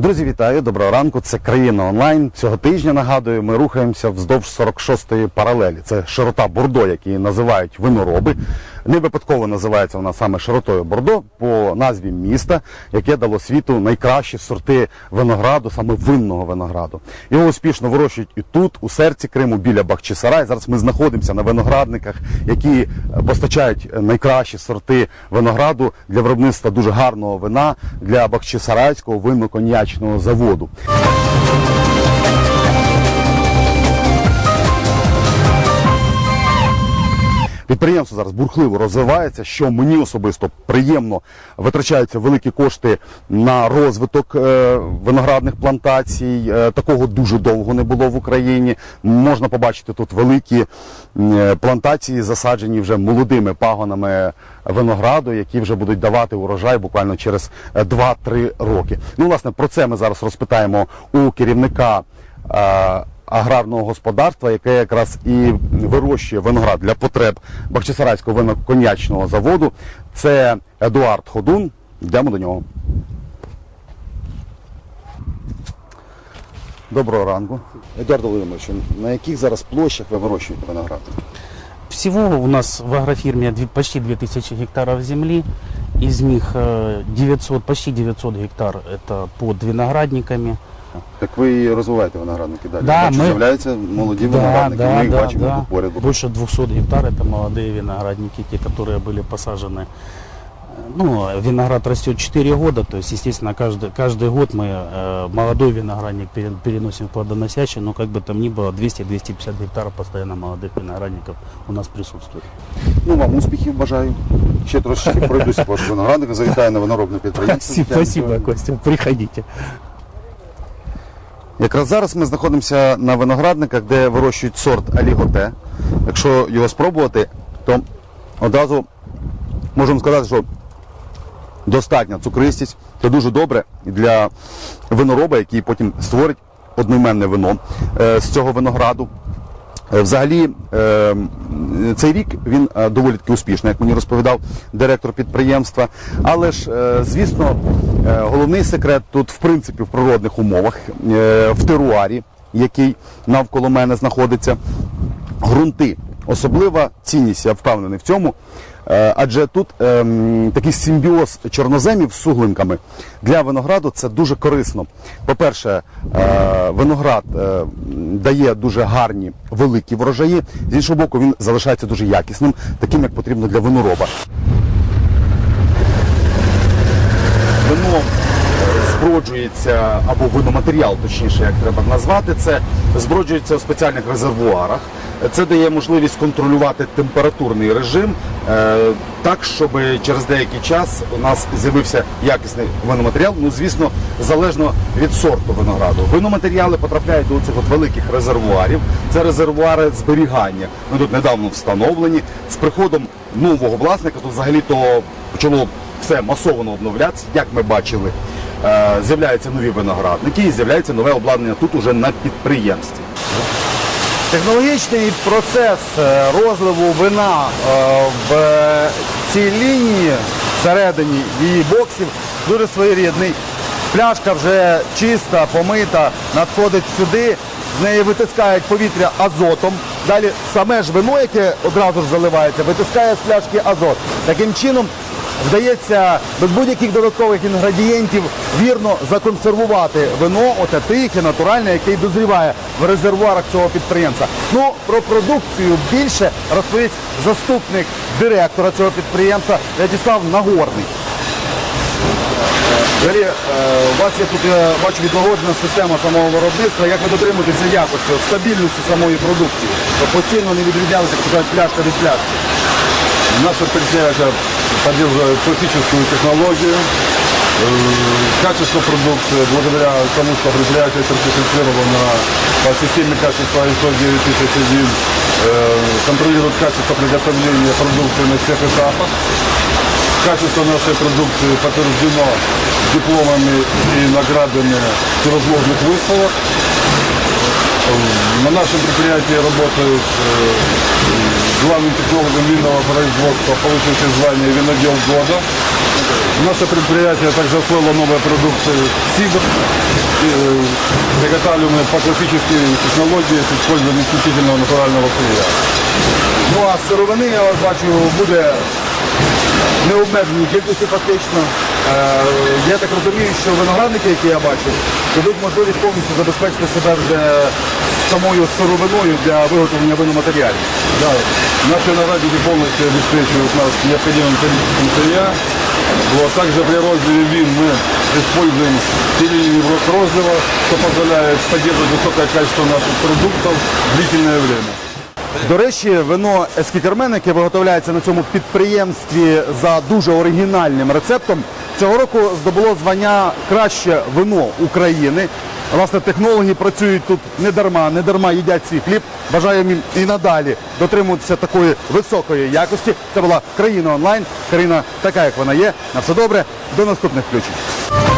Друзі, вітаю! Доброго ранку. Це країна онлайн. Цього тижня нагадую, ми рухаємося вздовж 46-ї паралелі. Це широта Бордо, які називають винороби. Не випадково називається вона саме широтою Бордо по назві міста, яке дало світу найкращі сорти винограду, саме винного винограду. Його успішно вирощують і тут, у серці Криму, біля Бахчисарай. Зараз ми знаходимося на виноградниках, які постачають найкращі сорти винограду для виробництва дуже гарного вина для Бахчисарайського винно-коньячного заводу. Підприємство зараз бурхливо розвивається, що мені особисто приємно витрачаються великі кошти на розвиток е, виноградних плантацій. Е, такого дуже довго не було в Україні. Можна побачити тут великі е, плантації, засаджені вже молодими пагонами винограду, які вже будуть давати урожай буквально через е, 2-3 роки. Ну, власне, про це ми зараз розпитаємо у керівника. Е, аграрного господарства, яке якраз і вирощує виноград для потреб Бахчисарайського виноконьячного заводу. Це Едуард Ходун. Йдемо до нього. Доброго ранку. Едуард Володимирович, на яких зараз площах ви вирощуєте виноград? Всего у нас в агрофирме две- почти 2000 гектаров земли. Из них э, 900, почти 900 гектар это под виноградниками. Так ви і розвиваєте виноградники далі. Да, Бачу, ми- з'являються молоді виноградники. ми їх бачимо тут поряд. Больше 200 гектар это молодые виноградники, те, которые были посажены. Ну, виноград растет 4 года, то есть, естественно, каждый, каждый год мы э, молодой виноградник пере- переносим в плодоносящий, но как бы там ни было, 200-250 гектаров постоянно молодых виноградников у нас присутствует. Ну, вам успіхів бажаю. Ще трошечки пройдуся по винограднику, завітаю на виноробне підприємство. Спасибо, спасибо, Костя, приходите. Якраз зараз ми знаходимося на виноградниках, де вирощують сорт Аліготе. Якщо його спробувати, то одразу можемо сказати, що достатня цукристість. Це дуже добре для винороба, який потім створить одноіменне вино е, з цього винограду. Е, Взагалі, е, цей рік він доволі таки успішний, як мені розповідав директор підприємства. Але ж, звісно, головний секрет тут, в принципі, в природних умовах, е, в теруарі, який навколо мене знаходиться, ґрунти. Особлива цінність, я впевнений в цьому. Е, Адже тут ем, такий симбіоз чорноземів з суглинками для винограду це дуже корисно. По-перше, е, виноград е, дає дуже гарні великі врожаї. З іншого боку, він залишається дуже якісним, таким як потрібно для винороба. Вино е, зброджується або виноматеріал, точніше, як треба назвати це, зброджується в спеціальних резервуарах. Це дає можливість контролювати температурний режим е, так, щоб через деякий час у нас з'явився якісний виноматеріал. Ну, звісно, залежно від сорту винограду. Виноматеріали потрапляють до цих от великих резервуарів. Це резервуари зберігання. Ми тут недавно встановлені. З приходом нового власника тут взагалі-то почало все масово обновлятися, як ми бачили. Е, З'являються нові виноградники і з'являється нове обладнання тут уже на підприємстві. Технологічний процес е, розливу вина е, в цій лінії всередині її боксів дуже своєрідний. Пляшка вже чиста, помита, надходить сюди, з неї витискають повітря азотом. Далі саме ж вино, яке одразу ж заливається, витискає з пляшки азот. Таким чином вдається без будь-яких додаткових інгредієнтів вірно законсервувати вино, оте тихе, натуральне, яке й дозріває в резервуарах цього підприємства. Ну, про продукцію більше розповість заступник директора цього підприємства В'ячеслав Нагорний. Взагалі, е, у вас є тут, я бачу, відлагоджена система самого виробництва. Як ви дотримуєтеся якості, от стабільності самої продукції? Постійно не відрізнялися, як кажуть, пляшка від пляшки. Наше предприятие поддерживает классическую технологию. Э, Качество продукции, благодаря тому, что предприятие сертифицировано по системе качества ISO 9001, э, контролирует качество приготовления продукции на всех этапах. Качество нашей продукции подтверждено дипломами и наградами всевозможных выставок. На нашем предприятии работают э, главным технологом винного производства, получивший звание «Винодел года». Наше предприятие также освоило новые продукты СИДР. И, э, Приготовили мы по классической технологии с использованием исключительного натурального сырья. Ну а сировини, я вас бачу, буде необмеженій кількості фактично. Е, я так розумію, що виноградники, які я бачу, дадуть можливість повністю забезпечити себе вже самою сировиною для виготовлення виноматеріалів. Да, наши виноградники полностью обеспечивают нас необходимым количеством сырья. Вот, также при розливе вин мы используем пилили розлива, что позволяет поддерживать высокое качество наших продуктов длительное время. До речі, вино Ескітермен, яке виготовляється на цьому підприємстві за дуже оригінальним рецептом, цього року здобуло звання краще вино України. Власне, технологи працюють тут не дарма, не дарма їдять свій хліб. Бажаю їм і надалі дотримуватися такої високої якості. Це була країна онлайн. Країна така, як вона є. На все добре. До наступних включень.